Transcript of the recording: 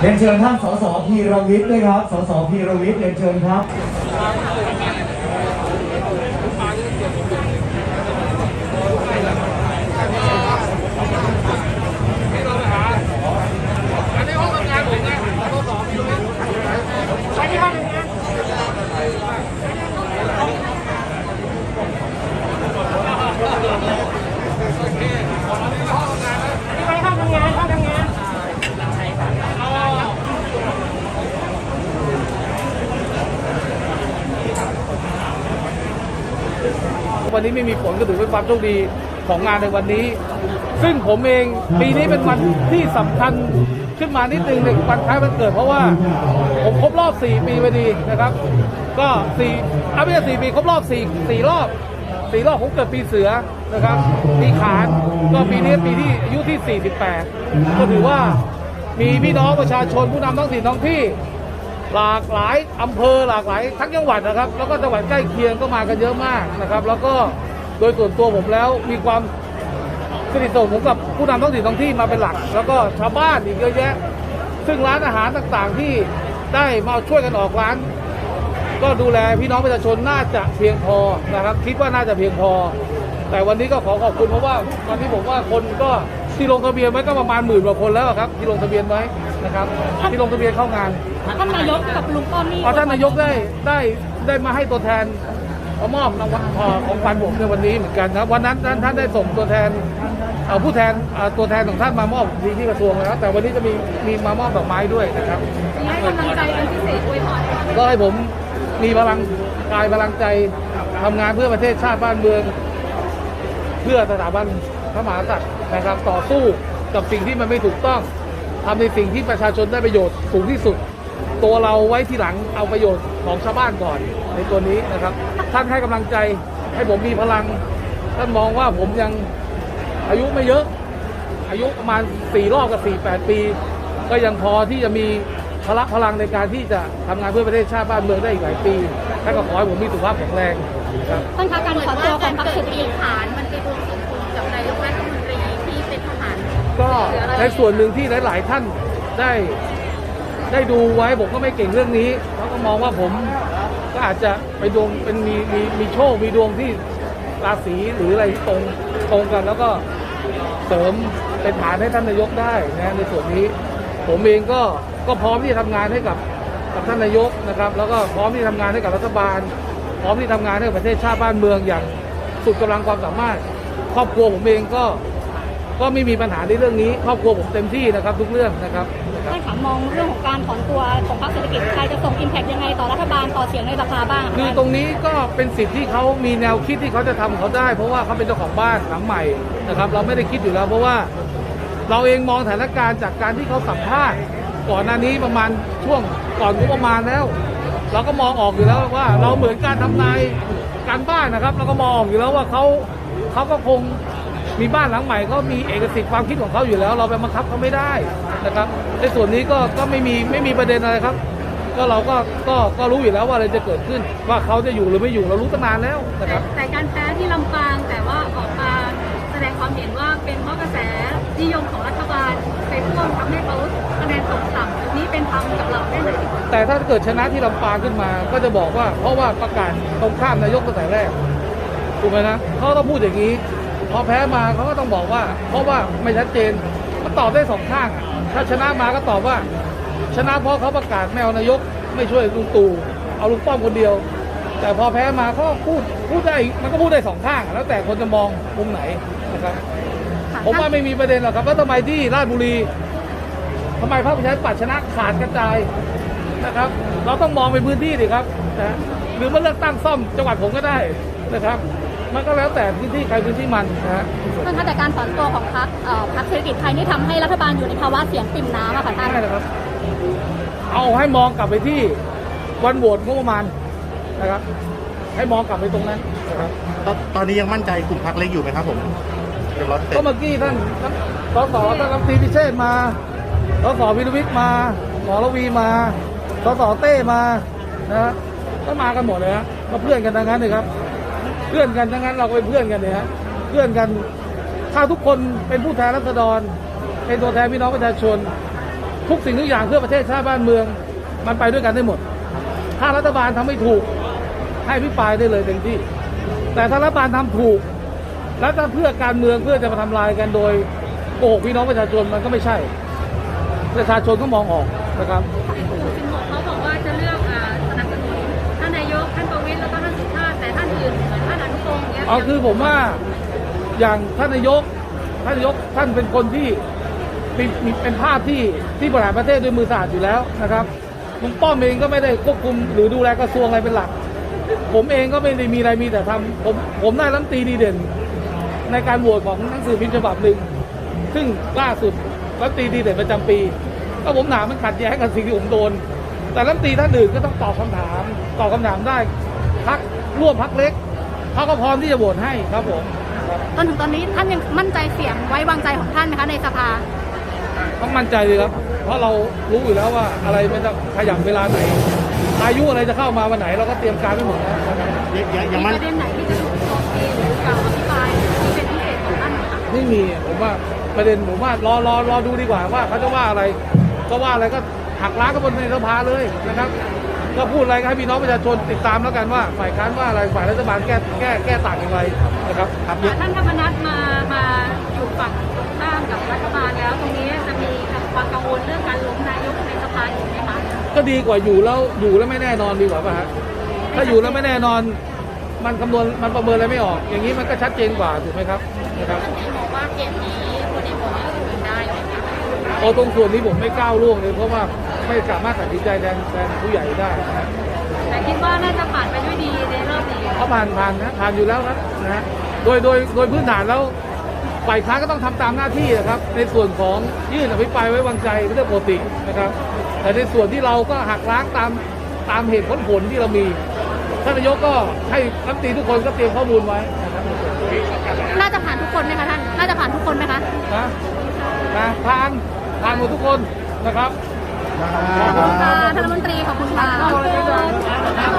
เรียนเชิญท่านสสพีรวิทย์ด้วยครับ สสพีรวิทย์เรียนเชิญครับ วันนี้ไม่มีฝนก็ถือเป็นความโชคดีของงานในวันนี้ ซึ่งผมเองปีนี้เป็นวันที่สำคัญขึ้นมานิดนึงในวันคล้ายวันเกิด เพราะว่าผมครบรอบ 4 ปีพอดีนะครับ ก็4อะไม่ใช่4ปีครบรอบ 4 4 รอบ4รอบผมเกิดปีเสือนะครับปีขานก็ปีนี้ปีที่อายุที่ 48 ก็ถือว่ามีพี่น้องประชาชนผู้นำท้องถิ่นท้องที่ หลากหลายอำเภอหลากหลายทั้งจังหวัดนะครับ แล้วก็จังหวัดใกล้เคียงก็มากันเยอะมากนะครับ แล้วก็โดยส่วนตัวผมแล้วมีความสนิทสนมผมกับผู้นำท้องถิ่นท้องที่มาเป็นหลัก แล้วก็ชาวบ้านอีกเยอะแยะ ซึ่งร้านอาหารต่างๆที่ได้มาช่วยกันออกร้าน ก็ดูแลพี่น้องประชาชนน่าจะเพียงพอนะครับ คิดว่าน่าจะเพียงพอ แต่วันนี้ก็ขอขอบคุณเพราะว่าวันนี้ผมว่าคนก็ ที่ลงทะเบียนไว้ก็ประมาณหมื่นกว่าคนแล้วอะครับ ที่ลงทะเบียนไว้นะครับ ที่ลงทะเบียนเข้างานท่านนายกกับลุงป้อมนี่อ๋อท่านนายกได้ได้ได้มาให้ตัวแทนมามอบรางวัลเอ่อของขวัญผมในวันนี้เหมือนกันนะวันนั้นท่านท่านได้ส่งตัวแทนเอ่อผู้แทนเอ่อตัวแทนของท่านมามอบที่ที่กระทรวงนะครับแต่วันนี้จะมีมีมามอบดอกไม้ด้วยนะครับให้กำลังใจเป็นพิเศษอวยพรให้ก็ให้ผมมีพลังกายพลังใจทำงานเพื่อประเทศชาติบ้านเมือง เพื่อสถาบันพระมหากษัตริย์ นะครับต่อสู้กับสิ่งที่มันไม่ถูกต้องทำในสิ่งที่ประชาชนได้ประโยชน์สูงที่สุด ตัวเราไว้ที่หลังเอาประโยชน์ของชาวบ้านก่อนในตัวนี้นะครับ ท่านให้กำลังใจให้ผมมีพลัง ท่านมองว่าผมยังอายุไม่เยอะ อายุประมาณ4รอบกับ4 8ปี ก็ยังพอที่จะมีพละพลังในการที่จะทำงานเพื่อประเทศชาติบ้านเมืองได้อีกหลายปีท่านก็ขอให้ผมมีสุขภาพแข็งแรงครับท่านคะการถอตัวของพรรคเศรษฐกิจฐานมันไปรวม ก็ในส่วนหนึ่งที่หลาย ๆ ท่านได้ได้ดูไว้ผมก็ไม่เก่งเรื่องนี้เขาก็มองว่าผมก็อาจจะไปดวงเป็นมีมีมีโชค มีดวงที่ราศีหรืออะไรที่ตรงตรงกันแล้วก็เสริมเป็นฐานให้ท่านนายกได้นะในส่วนนี้ ผมเองก็ก็พร้อมที่จะทำงานให้กับกับท่านนายกนะครับ แล้วก็พร้อมที่จะทำงานให้กับรัฐบาล พร้อมที่ทำงานให้กับประเทศชาติบ้านเมืองอย่างสุดกำลังความสามารถ ครอบครัวผมเองก็ ก็ไม่มีปัญหาในเรื่องนี้ครอบครัวผมเต็มที่นะครับทุกเรื่องนะครับนะครับท่านคะมองเรื่องของการถอนตัวของพรรคเศรษฐกิจไทยจะส่งอิมแพคยังไงต่อรัฐบาลต่อเสียงในสภาบ้างะคือตรงนี้ก็เป็นสิทธิ์ที่เขามีแนวคิดที่เขาจะทำเขาได้ เพราะว่าเขาเป็นเจ้าของบ้านหลังใหม่นะครับ เราไม่ได้คิดอยู่แล้ว เพราะว่าเราเองมองสถานการณ์จากการที่เขาสัมภาษณ์ก่อนหน้านี้ประมาณช่วงก่อนงบประมาณแล้ว เราก็มองออกอยู่แล้วว่าเราเหมือนการทำนายการบ้านนะครับ เราก็มองออกอยู่แล้วว่าเขาเขาก็คง มีบ้านหลังใหม่เขามีเอกสิทธิ์ความคิดของเขาอยู่แล้ว เราไปบังคับเขาไม่ได้นะครับ ในส่วนนี้ก็ก็ไม่มีไม่มีประเด็นอะไรครับ ก็เราก็ก็ก็รู้อยู่แล้วว่าอะไรจะเกิดขึ้น ว่าเขาจะอยู่หรือไม่อยู่เรารู้ตั้งนานแล้วนะคแต่รับ แต่การแพ้ที่ลำปางแต่ว่าออกมาแสดงความเห็นว่าเป็นเพราะกระแสนิยมของรัฐบาลไปพ่วงทำให้เขาคะแนนตกต่ำแบบนี้เป็นธรรมกับเราได้ไหมแต่ถ้าเกิดชนะที่ลำปางขึ้นมา ก็จะบอกว่าเพราะว่าประกาศตรงข้ามนายกตั้งแต่แรกถูกไหมนะเขาต้องพูดอย่างนี้ พอแพ้มาเขาก็ต้องบอกว่า เพราะว่าไม่ชัดเจนมันตอบได้สองข้างอะถ้าชนะมาก็ตอบว่า ชนะเพราะเขาประกาศไม่เอานายกไม่ช่วยลุงตู่เอาลุงป้อมคนเดียว แต่พอแพ้มาเขาก็พูดพูดได้มันก็พูดได้สองข้างอะแล้วแต่คนจะมองมุมไหนนะครับผมว่าไม่มีประเด็นหรอกครับแล้วทำไมที่ราชบุรีทำไมพรรคประชาธิปัตย์ชนะขาดกระจายนะครับ เราต้องมองไปพื้นที่ดิครับนะหรือมาเลือกตั้งซ่อมจังหวัดผมก็ได้นะครับ มันก็แล้วแต่พื้นที่ใครพื้นที่มันนะฮะท่านคะแต่การถอนตัวของพรรคเอ่อพรรคเศรษฐกิจไทยนี่ทำให้รัฐบาลอยู่ในภาวะเสียงปริ่มน้ำอะค่ะท่านใช่นะครับ เอาให้มองกลับไปที่วันโหวตงบประมาณนะครับ ให้มองกลับไปตรงนั้นนะครับ ตอนตอนนี้ยังมั่นใจกลุ่มพักเล็กอยู่ไหมครับผมเรียบร้อยเสร็จก็เมื่อกี้ท่านสสท่านรัฐมนตรีพิเชษมาสสวิรวิทย์มาหมอระวีมาสสเต้มานะฮะก็มากันหมดเลยฮะก็เพื่อนกันทั้งนั้นเลยครับ เพื่อนกันทั้งนั้นเราก็เป็นเพื่อนกันเนี่ยฮะเพื่อนกันถ้าทุกคนเป็นผู้แทนรัษฎร เป็นตัวแทนพี่น้องประชาชน ทุกสิ่งทุกอย่างเพื่อประเทศชาติบ้านเมือง มันไปด้วยกันได้หมด ถ้ารัฐบาลทำไม่ถูก ให้พิปรายได้เลยเต็มที่ แต่ถ้ารัฐบาลทำถูก แล้วถ้าเพื่อการเมืองเพื่อจะมาทำลายกันโดยโกหกพี่น้องประชาชนมันก็ไม่ใช่ ประชาชนก็มองออกนะครับสิงห์เขาบอกว่าจะเลือกอ่าสนับสนุนท่านนายกท่านประวิตรแล้วก็ท่าน เอาคือผมว่าอย่างท่านนายกท่านนายกท่านเป็นคนที่มีมีเป็นภาพที่ที่บริหารประเทศด้วยมือสะอาดอยู่แล้วนะครับลุงป้อมเองก็ไม่ได้ควบคุมหรือดูแลกระทรวงอะไรเป็นหลัก ผมเองก็ไม่ได้มีอะไรมีแต่ทำผมผมได้รัฐมตีดีเด่น ในการโหวตของหนังสือพิมพ์ฉบับหนึ่งซึ่งล่าสุดรัฐมตีดีเด่นประจำปี ก็ผมถามมันขัดแย้งกับสิ่งที่ผมโดน แต่รัฐมตีท่านอื่นก็ต้องตอบคำถามตอบคำถามได้พักร่วมพักเล็ก เขาก็พร้อมที่จะโหวตให้ครับผมจนถึงตอนนี้ท่านยังมั่นใจเสียงไว้วางใจของท่านไหมคะในสภา ต้องมั่นใจเลยครับ เพราะเรารู้อยู่แล้วว่าอะไรมันจะขยับเวลาไหน อายุอะไรจะเข้ามาวันไหนเราก็เตรียมการไว้หมดแล้วนะครับยังยังยังมีมั่นประเด็นไหนที่จะถูกโจมตีหรือกล่าวอธิบายที่เป็นพิเศษของท่านไหมคะไม่มีผมว่าประเด็นผมว่ารอรอรอดูดีกว่าว่าเขาจะว่าอะไร ก็ว่าอะไรก็หักล้างกันบนในสภาเลยนะครับ ก็พูดอะไรก็ให้พี่น้องประชาชนติดตามแล้วกันว่า ฝ่ายค้านว่าอะไรฝ่ายรัฐบาลแก้แก้แก้ต่างอย่างไรนะครับครับอ่าท่านธรรมนัฐมามาอยู่ฝั่งตรงข้ามกับรัฐบาลแล้วตรงนี้จะมีความกังวลเรื่องการล้มนายกในสภาอยู่ไหมคะก็ดีกว่าอยู่แล้วอยู่แล้วไม่แน่นอนดีกว่าป่ะฮะถ้าอยู่แล้วไม่แน่นอน มันคำนวณมันประเมินอะไรไม่ออก อย่างนี้มันก็ชัดเจนกว่าถูกไหมครับนะครับบอกว่าเกมนี้ โอ้ตรงส่วนนี้ผมไม่ก้าวล่วงเลยเพราะว่าไม่สามารถตัดสินใจแทนแทนผู้ใหญ่ได้นะแต่คิดว่าน่าจะผ่านไปด้วยดีในรอบนี้เขาผ่านผ่านนะผ่านอยู่แล้วครับนะฮะโดยโดยโดยพื้นฐานแล้วฝ่ายค้านก็ต้องทำตามหน้าที่นะครับ ในส่วนของยื่นอภิปรายไว้วางใจเป็นเรื่องปกตินะครับ แต่ในส่วนที่เราก็หักล้างตามตามเหตุผลผลที่เรามีท่านนายกก็ให้รัฐมนตรีทุกคนก็เตรียมข้อมูลไว้นะครับน่าจะผ่านทุกคนไหมคะท่าน น่าจะผ่านทุกคนไหมคะนะนะผ่าน ทานหมดทุกคนนะครับ ขอบคุณค่ะท่านรัฐมนตรีขอบคุณค่ะ